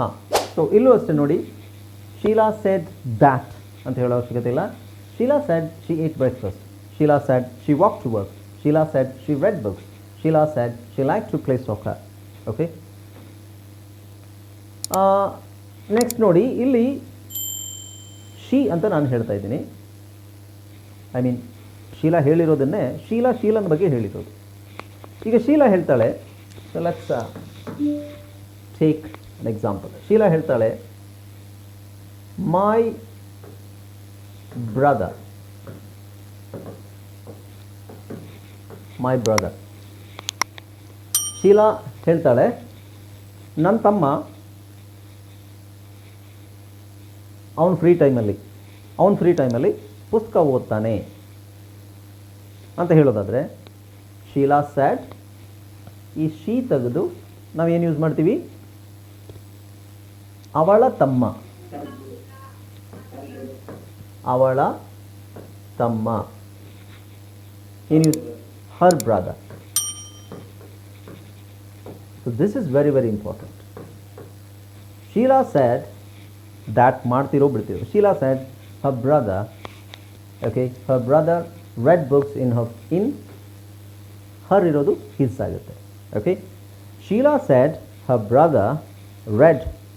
ಹಾಂ. ಸೊ ಇಲ್ಲೂ ಅಷ್ಟೇ ನೋಡಿ. ಶೀಲಾ ಸೆಡ್ ದ್ಯಾಟ್ ಅಂತ ಹೇಳೋ ಅವಶ್ಯಕತೆ ಇಲ್ಲ. Sheela said she ate breakfast Sheela said she walk to work Sheela said she read books Sheela said she like to play soccer okay next ನೋಡಿ, ಇಲ್ಲಿ ಶಿ ಅಂತ ನಾನು ಹೇಳ್ತಾ ಇದ್ದೀನಿ. ಐ ಮೀನ್ ಶೀಲಾ ಹೇಳಿರೋದನ್ನೇ ಶೀಲಾ ಶೀಲನ ಬಗ್ಗೆ ಹೇಳಿರೋದು. ಈಗ ಶೀಲಾ ಹೇಳ್ತಾಳೆ. Let's take an example Sheela ಹೇಳ್ತಾಳೆ my brother my brother Sheela ಹೇಳ್ತಾಳೆ, ನನ್ನ ತಮ್ಮ ಅವನ ಫ್ರೀ ಟೈಮಲ್ಲಿ ಅವನ ಫ್ರೀ ಟೈಮಲ್ಲಿ ಪುಸ್ತಕ ಓದ್ತಾನೆ. ಅಂತ ಹೇಳೋದಾದರೆ ಶೀಲಾ ಸ್ಯಾಟ್ ಈ ಶೀ ತೆಗೆದು ನಾವೇನು ಯೂಸ್ ಮಾಡ್ತೀವಿ? ಅವಳ ತಮ್ಮ. ಅವಳ ತಮ್ಮ. ಏನು her brother so this is very very important Sheela said that ಮಾಡ್ತಿರೋ ಬಿಡ್ತಿರೋ Sheela said her brother okay her brother read books in her in her ಇರೋದು ಹಿಸ್ ಆಗುತ್ತೆ. Okay Sheela said her brother read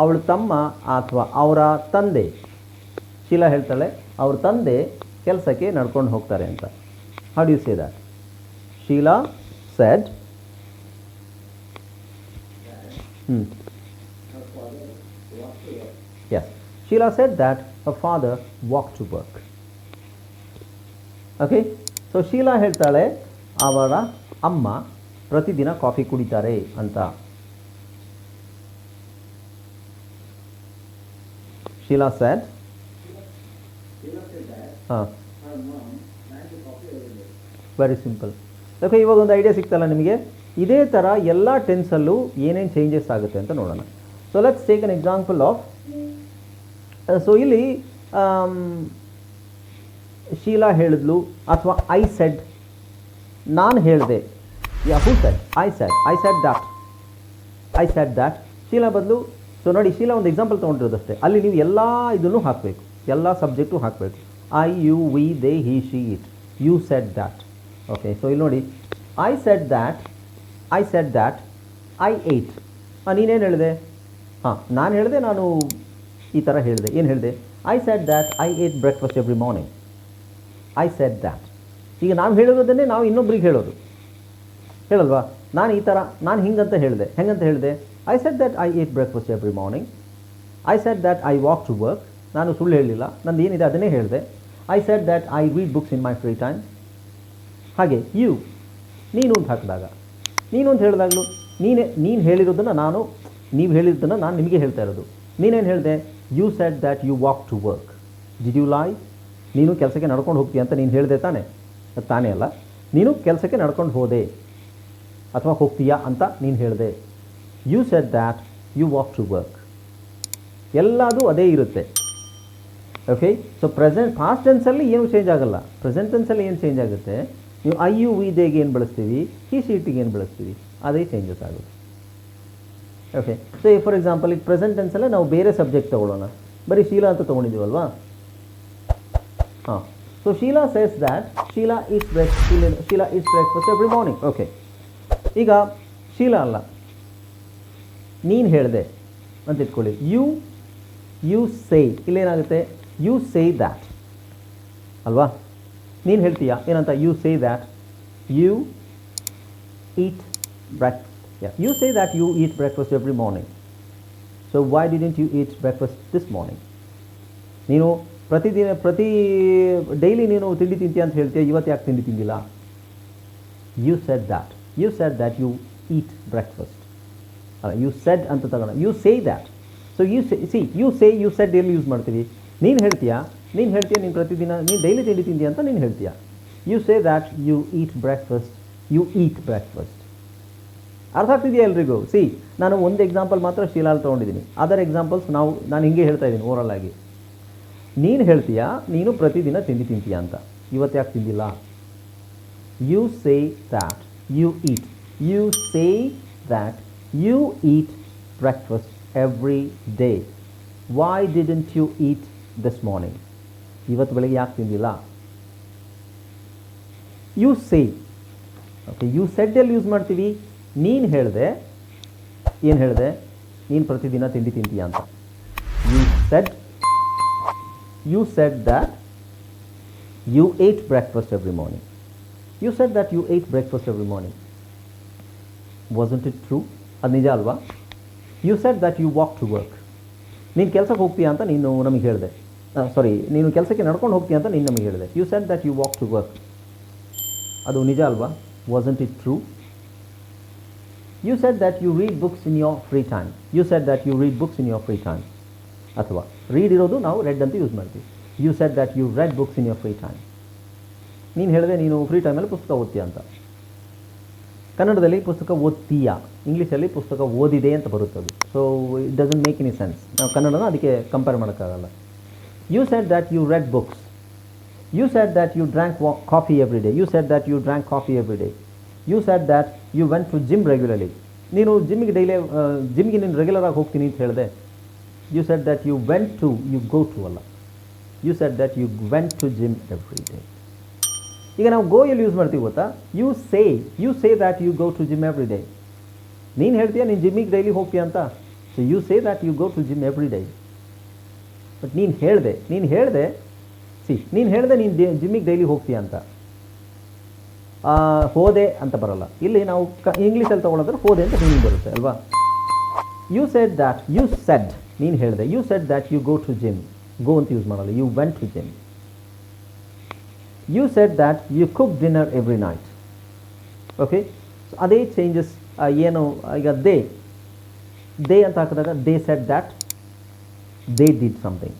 ಅವಳ ತಮ್ಮ ಅಥವಾ ಅವರ ತಂದೆ. ಶೀಲಾ ಹೇಳ್ತಾಳೆ, ಅವ್ರ ತಂದೆ ಕೆಲಸಕ್ಕೆ ನಡ್ಕೊಂಡು ಹೋಗ್ತಾರೆ ಅಂತ. How you say that Sheela said as Sheela said that a father walk to work okay so Sheela ಹೇಳ್ತಾಳೆ, ಅವರ ಅಮ್ಮ ಪ್ರತಿದಿನ ಕಾಫಿ ಕುಡಿತಾರೆ, ಅಂತ. ಶೀಲಾ that ಹಾಂ. ವೆರಿ ಸಿಂಪಲ್ ಓಕೆ ಇವಾಗ ಒಂದು ಐಡಿಯಾ ಸಿಗ್ತಲ್ಲ ನಿಮಗೆ? ಇದೇ ಥರ ಎಲ್ಲ ಟೆನ್ಸಲ್ಲೂ ಏನೇನು ಚೇಂಜಸ್ ಆಗುತ್ತೆ ಅಂತ ನೋಡೋಣ. So let's take an example of so ಇಲ್ಲಿ ಶೀಲಾ ಹೇಳಿದ್ಲು ಅಥವಾ ಐ ಸೆಡ್ ನಾನು ಹೇಳಿದೆ. Yeah who said I said I said that I said that Sheela ಬದಲು ಸೊ ನೋಡಿ, ಶೀಲಾ ಒಂದು ಎಕ್ಸಾಂಪಲ್ ತೊಗೊಂಡಿರೋದಷ್ಟೇ. ಅಲ್ಲಿ ನೀವು ಎಲ್ಲ ಇದನ್ನು ಹಾಕಬೇಕು. ಎಲ್ಲ ಸಬ್ಜೆಕ್ಟು ಹಾಕಬೇಕು. I you we they he she it you said that okay so ಇಲ್ಲಿ ನೋಡಿ. I said that I said that I ate ಹಾಂ ನೀನೇನು ಹೇಳಿದೆ? ಹಾಂ, ನಾನು ಹೇಳಿದೆ, ನಾನು ಈ ಥರ ಹೇಳಿದೆ. ಏನು ಹೇಳಿದೆ? I said that I ate breakfast every morning I said that ಈಗ ನಾವು ಹೇಳಿರೋದನ್ನೇ ನಾವು ಇನ್ನೊಬ್ರಿಗೆ ಹೇಳೋದು. ಹೇಳಲ್ವಾ? ನಾನು ಈ ಥರ ನಾನು ಹಿಂಗಂತ ಹೇಳಿದೆ. ಹೆಂಗಂತ ಹೇಳಿದೆ? I said that I ate breakfast every morning I said that I walk to work ನಾನು ಸುಳ್ಳು ಹೇಳಲಿಲ್ಲ. ನಂದು ಏನಿದೆ ಅದನ್ನೇ ಹೇಳಿದೆ. I said that I read books in my free time ಹಾಗೆ ಯು ನೀನು ಅಂತ ಹಾಕಿದಾಗ, ನೀನು ಅಂತ ಹೇಳಿದಾಗಲೂ, ನೀನೇ, ನೀನು ಹೇಳಿರೋದನ್ನು ನಾನು, ನೀವು ಹೇಳಿದ್ದನ್ನು ನಾನು ನಿಮಗೆ ಹೇಳ್ತಾ ಇರೋದು. ನೀನೇನು ಹೇಳಿದೆ? You said that you walk to work did you lie ನೀನು ಕೆಲಸಕ್ಕೆ ನಡ್ಕೊಂಡು ಹೋಗ್ತೀಯ ಅಂತ ನೀನು ಹೇಳಿದೆ ತಾನೇ? ಅದು ತಾನೇ ಅಲ್ಲ. ನೀನು ಕೆಲಸಕ್ಕೆ ನಡ್ಕೊಂಡು ಹೋದೆ. ಅಥವಾ ಹೋಗ್ತೀಯಾ ಅಂತ ನೀನು ಹೇಳಿದೆ. You said that you walk to work ಎಲ್ಲದೂ ಅದೇ ಇರುತ್ತೆ. ಓಕೆ ಸೊ ಪ್ರೆಸೆಂಟ್ ಪಾಸ್ಟ್ ಟೆನ್ಸಲ್ಲಿ ಏನು ಚೇಂಜ್ ಆಗಲ್ಲ. ಪ್ರೆಸೆಂಟ್ ಟೆನ್ಸಲ್ಲಿ ಏನು ಚೇಂಜ್ ಆಗುತ್ತೆ? ನೀವು ಐ ಯು ವಿ ದೇಗೆ ಏನು ಬಳಸ್ತೀವಿ? ಹಿ ಸೀಟಿಗೆ ಏನು ಬಳಸ್ತೀವಿ? ಅದೇ ಚೇಂಜಸ್ ಆಗುತ್ತೆ. ಓಕೆ ಸೊ ಫಾರ್ ಎಕ್ಸಾಂಪಲ್ ಈಗ ಪ್ರೆಸೆಂಟ್ ಟೆನ್ಸಲ್ಲೇ ನಾವು ಬೇರೆ ಸಬ್ಜೆಕ್ಟ್ ತೊಗೊಳ್ಳೋಣ. ಬರೀ ಶೀಲಾ ಅಂತ ತೊಗೊಂಡಿದ್ದೀವಲ್ವಾ? ಹಾಂ. So Sheela says that Sheela is break Sheela is breakfast every morning okay ಈಗ ಶೀಲಾ ಅಲ್ಲ. ನೀನು ಹೇಳಿದೆ ಅಂತ ಇಟ್ಕೊಳ್ಳಿ. ಯು ಯು ಸೇ ಇಲ್ಲೇನಾಗುತ್ತೆ? ಯು ಸೇ ದ್ಯಾಟ್ ಅಲ್ವಾ? ನೀನು ಹೇಳ್ತೀಯಾ? ಏನಂತ? You say that you eat break you say that you eat breakfast every morning so why didn't you eat breakfast this morning ನೀನು ಪ್ರತಿದಿನ, ಪ್ರತಿ ಡೈಲಿ ನೀನು ತಿಂಡಿ ತಿಂತೀಯ ಅಂತ ಹೇಳ್ತೀಯ? ಇವತ್ತು ಯಾಕೆ ತಿಂಡಿ ತಿಂದಿಲ್ಲ? You said that you said that you eat breakfast you said ಅಂತ ತಗೋಣ. You say that so you see you say you said ಎಲ್ಲಿ ಯೂಸ್ ಮಾಡ್ತೀವಿ ನೀನು ಹೇಳ್ತೀಯಾ? ನೀನು ಹೇಳ್ತೀಯ ನೀನು ಪ್ರತಿದಿನ? ನೀನು ಡೈಲಿ ತಿಂಡಿ ತಿಂದಿ ಅಂತ ನೀನು ಹೇಳ್ತೀಯ? You say that you eat breakfast you eat breakfast ಅರ್ಥ ಆಗ್ತಿದೆಯಾ ಎಲ್ರಿಗೂ? ಸಿ ನಾನು ಒಂದು ಎಕ್ಸಾಂಪಲ್ ಮಾತ್ರ ಶೀಲಾಲ್ ತೊಗೊಂಡಿದ್ದೀನಿ. ಅದರ್ ಎಕ್ಸಾಂಪಲ್ಸ್ ನಾವು, ನಾನು ಹಿಂಗೆ ಹೇಳ್ತಾ ಇದ್ದೀನಿ ಓವರಲ್ ಆಗಿ. ನೀನು ಹೇಳ್ತೀಯಾ? ನೀನು ಪ್ರತಿದಿನ ತಿಂಡಿ ತಿಂತೀಯ ಅಂತ. ಇವತ್ತು ಯಾಕೆ ತಿಂದಿಲ್ಲ? You say that you eat you say that you eat breakfast every day why didn't you eat this morning ಇವತ್ತು ಬೆಳಗ್ಗೆ ಯಾಕೆ ತಿಂದಿಲ್ಲ ಯು ಸೇ ಓಕೆ ಯು ಸೆಡ್ಡಲ್ಲಿ ಯೂಸ್ ಮಾಡ್ತೀವಿ ನೀನು ಹೇಳಿದೆ ಏನು ಹೇಳಿದೆ ನೀನು ಪ್ರತಿದಿನ ತಿಂಡಿ ತಿಂತೀಯ ಅಂತ you said you said that you ate breakfast every morning you said that you ate breakfast every morning wasn't it true ಅದು ನಿಜ ಅಲ್ವಾ? You said that you walk to work ನೀನು ಕೆಲಸಕ್ಕೆ ಹೋಗ್ತೀಯ ಅಂತ ನೀನು ನಮಗೆ ಹೇಳಿದೆ. ಸಾರಿ ನೀನು ಕೆಲಸಕ್ಕೆ ನಡ್ಕೊಂಡು ಹೋಗ್ತೀಯ ಅಂತ ನೀನು ನಮಗೆ ಹೇಳಿದೆ. You said that you walk to work ಅದು ನಿಜ ಅಲ್ವಾ? Wasn't it true you said that you read books in your free time you said that you read books in your free time ಅಥವಾ ರೀಡ್ ಇರೋದು ನಾವು read ಅಂತ use ಮಾಡ್ತೀವಿ. You said that you read books in your free time ನೀನು ಹೇಳಿದೆ ನೀನು free ಟೈಮಲ್ಲಿ ಪುಸ್ತಕ ಓದ್ತೀಯ ಅಂತ. ಕನ್ನಡದಲ್ಲಿ ಪುಸ್ತಕ ಓದ್ತೀಯಾ, ಇಂಗ್ಲೀಷಲ್ಲಿ ಪುಸ್ತಕ ಓದಿದೆ ಅಂತ ಬರುತ್ತದೆ so it doesn't make any sense ನಾವು ಕನ್ನಡನ ಅದಕ್ಕೆ ಕಂಪೇರ್ ಮಾಡೋಕ್ಕಾಗಲ್ಲ. You said that you read books you said that you drank coffee every day you said that you drank coffee every day you said that you went to gym regularly ನೀನು ಜಿಮ್ಗೆ daily ಜಿಮ್ಗೆ ನೀನು ರೆಗ್ಯುಲರಾಗಿ ಹೋಗ್ತೀನಿ ಅಂತ ಹೇಳಿದೆ. You said that you went to you go to ಅಲ್ಲ. You said that you went to gym every day ಈಗ ನಾವು ಗೋ ಎಲ್ಲಿ ಯೂಸ್ ಮಾಡ್ತೀವಿ ಗೊತ್ತಾ? You say you say that you go to gym every day ನೀನು ಹೇಳ್ತೀಯ, ನೀನು ಜಿಮ್ಮಿಗೆ ಡೈಲಿ ಹೋಗ್ತೀಯ ಅಂತ? So you say that you go to gym every day but ನೀನು ಹೇಳಿದೆ ನೀನು ಹೇಳಿದೆ ಸಿ ನೀನು ಹೇಳಿದೆ ನೀನು ಜಿಮ್ಮಿಗೆ ಡೈಲಿ ಹೋಗ್ತೀಯ ಅಂತ. ಹೋದೆ ಅಂತ ಬರಲ್ಲ. ಇಲ್ಲಿ ನಾವು ಕ ಇಂಗ್ಲೀಷಲ್ಲಿ ತೊಗೊಳೋದ್ರೆ ಹೋದೆ ಅಂತ ಮೀನಿಂಗ್ ಬರುತ್ತೆ, ಅಲ್ವಾ? You said that you said ನೀನು ಹೇಳಿದೆ you said that you go to gym go ಅಂತ ಯೂಸ್ ಮಾಡಲ್ಲ you went to gym you said that you cook dinner every night okay ಅದೇ ಚೇಂಜಸ್ ಏನು, ಈಗ ದೇ ದೇ ಅಂತ ಹಾಕಿದಾಗ they said that they did something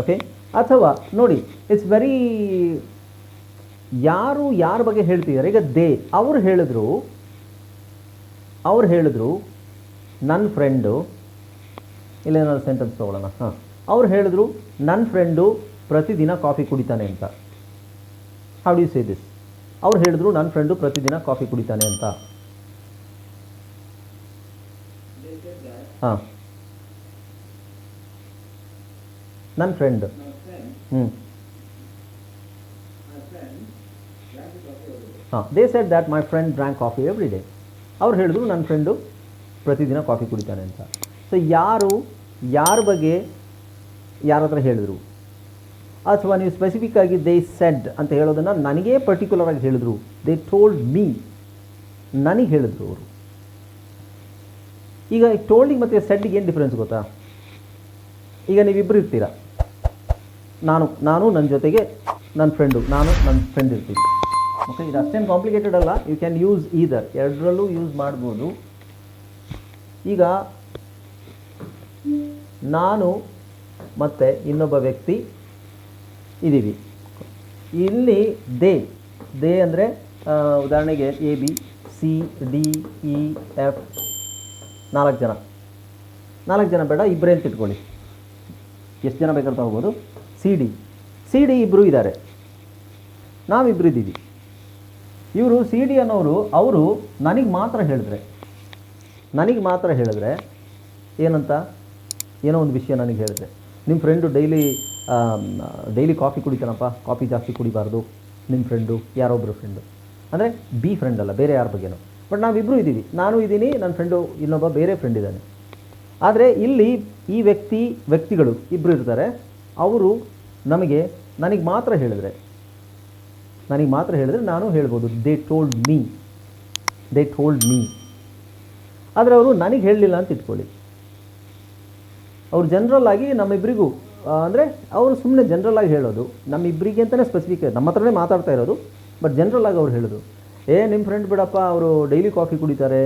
okay ಅಥವಾ, ನೋಡಿ it's very ಯಾರು ಯಾರ ಬಗ್ಗೆ ಹೇಳ್ತಿದ್ದಾರೆ? ಈಗ ದೇ ಅವ್ರು ಹೇಳಿದ್ರು ಅವ್ರು ಹೇಳಿದ್ರು ನನ್ನ ಫ್ರೆಂಡು ಇಲ್ಲೇನಾದ್ರು ಸೆಂಟೆನ್ಸ್ ತೊಗೊಳ್ಳೋಣ? ಹಾಂ. ಅವ್ರು ಹೇಳಿದ್ರು ನನ್ನ ಫ್ರೆಂಡು ಪ್ರತಿದಿನ ಕಾಫಿ ಕುಡಿತಾನೆ ಅಂತ. How do you say this ಅವ್ರು ಹೇಳಿದ್ರು ನನ್ನ ಫ್ರೆಂಡು ಪ್ರತಿದಿನ ಕಾಫಿ ಕುಡಿತಾನೆ ಅಂತ. ಹಾಂ. ನನ್ನ ಫ್ರೆಂಡ್ ಹ್ಞೂ ಹಾಂ they said that my friend drank coffee every day ಅವ್ರು ಹೇಳಿದ್ರು ನನ್ನ ಫ್ರೆಂಡು ಪ್ರತಿದಿನ ಕಾಫಿ ಕುಡಿತಾನೆ ಅಂತ. ಸೊ ಯಾರು, ಯಾರ ಬಗ್ಗೆ ಯಾರ ಹತ್ರ ಹೇಳಿದ್ರು? ಅಥವಾ ನೀವು ಸ್ಪೆಸಿಫಿಕ್ ಆಗಿ ದೇ ಸೆಡ್ ಅಂತ ಹೇಳೋದನ್ನು ನನಗೇ ಪರ್ಟಿಕ್ಯುಲರ್ ಆಗಿ ಹೇಳಿದ್ರು. ದೇ ಟೋಲ್ಡ್ ಮೀ ನನಗೆ ಹೇಳಿದ್ರು ಅವರು. ಈಗ ಟೋಲ್ಡಿಗೆ ಮತ್ತು ಸೆಡ್ಡಿಗೆ ಏನು ಡಿಫ್ರೆನ್ಸ್ ಗೊತ್ತಾ? ಈಗ ನೀವಿಬ್ಬರು ಇರ್ತೀರ? ನಾನು ನಾನು ನನ್ನ ಜೊತೆಗೆ ನನ್ನ ಫ್ರೆಂಡು ನಾನು ನನ್ನ ಫ್ರೆಂಡ್ ಇರ್ತೀನಿ ಓಕೆ ಇದು ಅಷ್ಟೇನು ಕಾಂಪ್ಲಿಕೇಟೆಡ್ ಅಲ್ಲ. ಯು ಕ್ಯಾನ್ ಯೂಸ್ ಈದರ್ ಎರಡರಲ್ಲೂ ಯೂಸ್ ಮಾಡ್ಬೋದು. ಈಗ ನಾನು ಮತ್ತು ಇನ್ನೊಬ್ಬ ವ್ಯಕ್ತಿ ಇದ್ದೀವಿ. ಇಲ್ಲಿ ದೇ ದೇ ಅಂದರೆ ಉದಾಹರಣೆಗೆ A B C D E F ನಾಲ್ಕು ಜನ. ನಾಲ್ಕು ಜನ ಬೇಡ ಇಬ್ಬರೇ ಅಂತ ಇಟ್ಕೊಳ್ಳಿ. ಎಷ್ಟು ಜನ ಬೇಕಂತ ಹೋಗ್ಬೋದು. ಸಿ ಡಿ ಸಿ ಡಿ ಇಬ್ಬರು ಇದ್ದಾರೆ. ನಾವಿಬ್ಬರು ಇದ್ದೀವಿ. ಇವರು ಸಿ ಡಿ ಅನ್ನೋರು, ಅವರು ನನಗೆ ಮಾತ್ರ ಹೇಳಿದ್ರೆ, ನನಗೆ ಮಾತ್ರ ಹೇಳಿದ್ರೆ ಏನಂತ? ಏನೋ ಒಂದು ವಿಷಯ ನನಗೆ ಹೇಳಿದ್ರೆ. ನಿಮ್ಮ ಫ್ರೆಂಡು ಡೈಲಿ ಡೈಲಿ ಕಾಫಿ ಕುಡಿತಾನಪ್ಪ. ಕಾಫಿ ಜಾಸ್ತಿ ಕುಡಿಬಾರ್ದು. ನಿಮ್ಮ ಫ್ರೆಂಡು ಯಾರೊಬ್ಬರು ಫ್ರೆಂಡು ಅಂದರೆ ಬಿ ಫ್ರೆಂಡ್ ಅಲ್ಲ, ಬೇರೆ ಯಾರ ಬಗ್ಗೆನೋ. ಬಟ್ ನಾವಿಬ್ಬರು ಇದ್ದೀವಿ. ನಾನು ಇದ್ದೀನಿ ನನ್ನ ಫ್ರೆಂಡು ಇನ್ನೊಬ್ಬ ಬೇರೆ ಫ್ರೆಂಡ್ ಇದ್ದಾನೆ. ಆದರೆ ಇಲ್ಲಿ ಈ ವ್ಯಕ್ತಿ, ವ್ಯಕ್ತಿಗಳು ಇಬ್ಬರು ಇರ್ತಾರೆ. ಅವರು ನಮಗೆ, ನನಗೆ ಮಾತ್ರ ಹೇಳಿದ್ರೆ, ನನಗೆ ಮಾತ್ರ ಹೇಳಿದ್ರೆ ನಾನು ಹೇಳ್ಬೋದು they told me they told me ಆದರೆ ಅವರು ನನಗೆ ಹೇಳಲಿಲ್ಲ ಅಂತ ಇಟ್ಕೊಳ್ಳಿ. ಅವರು ಜನರಲ್ ಆಗಿ ನಮ್ಮಿಬ್ಬರಿಗೂ ಅಂದರೆ ಅವರು ಸುಮ್ಮನೆ ಜನರಲ್ ಆಗಿ ಹೇಳೋದು. ನಮ್ಮಿಬ್ಬರಿಗೆ ಅಂತಲೇ ಸ್ಪೆಸಿಫಿಕ್ ನಮ್ಮ ಹತ್ರನೇ ಮಾತಾಡ್ತಾ ಇರೋದು ಬಟ್ ಜನರಲ್ ಆಗಿ ಅವ್ರು ಹೇಳೋದು. ಏ ನಿಮ್ಮ ಫ್ರೆಂಡ್ ಬಿಡಪ್ಪ, ಅವರು ಡೈಲಿ ಕಾಫಿ ಕುಡಿತಾರೆ.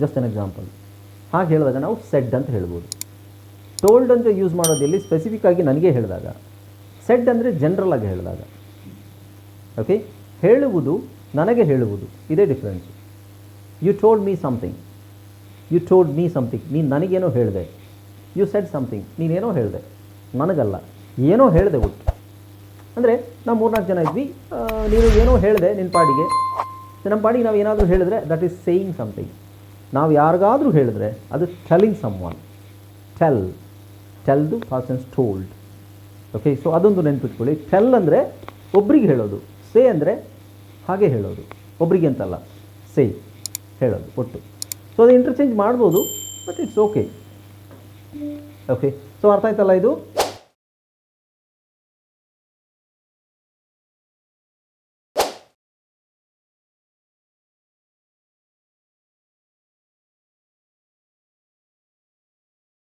ಜಸ್ಟ್ ಅನ್ ಎಕ್ಸಾಂಪಲ್ ಹಾಗೆ ಹೇಳಿದಾಗ ನಾವು ಸೆಡ್ ಅಂತ ಹೇಳ್ಬೋದು. ಟೋಲ್ಡ್ ಅಂತ ಯೂಸ್ ಮಾಡೋದು ಎಲ್ಲಿ ಸ್ಪೆಸಿಫಿಕ್ ಆಗಿ ನನಗೆ ಹೇಳಿದಾಗ. ಸೆಡ್ ಅಂದರೆ ಜನರಲ್ ಆಗಿ ಹೇಳಿದಾಗ. ಓಕೆ ಹೇಳುವುದು ನನಗೆ ಹೇಳುವುದು. ಇದೇ difference you told me something you told me something ನೀನು ನನಗೇನೋ ಹೇಳಿದೆ. ಯು ಸೆಡ್ ಸಮಥಿಂಗ್ ನೀನೇನೋ ಹೇಳಿದೆ. ನನಗಲ್ಲ. ಏನೋ ಹೇಳಿದೆ ಒಟ್ಟು. ಅಂದರೆ ನಾವು ಮೂರ್ನಾಲ್ಕು ಜನ ಇದ್ವಿ. ನೀನು ಏನೋ ಹೇಳಿದೆ ನಿನ್ನ ಪಾಡಿಗೆ. ನಮ್ಮ ಪಾಡಿಗೆ ನಾವು ಏನಾದರೂ ಹೇಳಿದ್ರೆ ದಟ್ ಈಸ್ ಸೇಯಿಂಗ್ ಸಮಥಿಂಗ್ ನಾವು ಯಾರಿಗಾದರೂ ಹೇಳಿದ್ರೆ ಅದು ಟೆಲಿಂಗ್ ಸಮ್ ಒನ್ ಟೆಲ್ ಟೆಲ್ದು ಪರ್ಸನ್ಸ್ ಟೋಲ್ಡ್ ಓಕೆ ಸೊ ಅದೊಂದು ನೆನ್ಪಿಟ್ಕೊಳ್ಳಿ. ಟೆಲ್ ಅಂದರೆ ಒಬ್ರಿಗೆ ಹೇಳೋದು. ಸೇ ಅಂದರೆ ಹಾಗೆ ಹೇಳೋದು. ಒಬ್ರಿಗೆ ಅಂತಲ್ಲ. ಸೇ ಹೇಳೋದು ಒಟ್ಟು. ಸೊ ಅದು ಇಂಟರ್ಚೇಂಜ್ ಮಾಡ್ಬೋದು but it's okay okay so ಅರ್ಥ ಆಯ್ತಲ್ಲ ಇದು?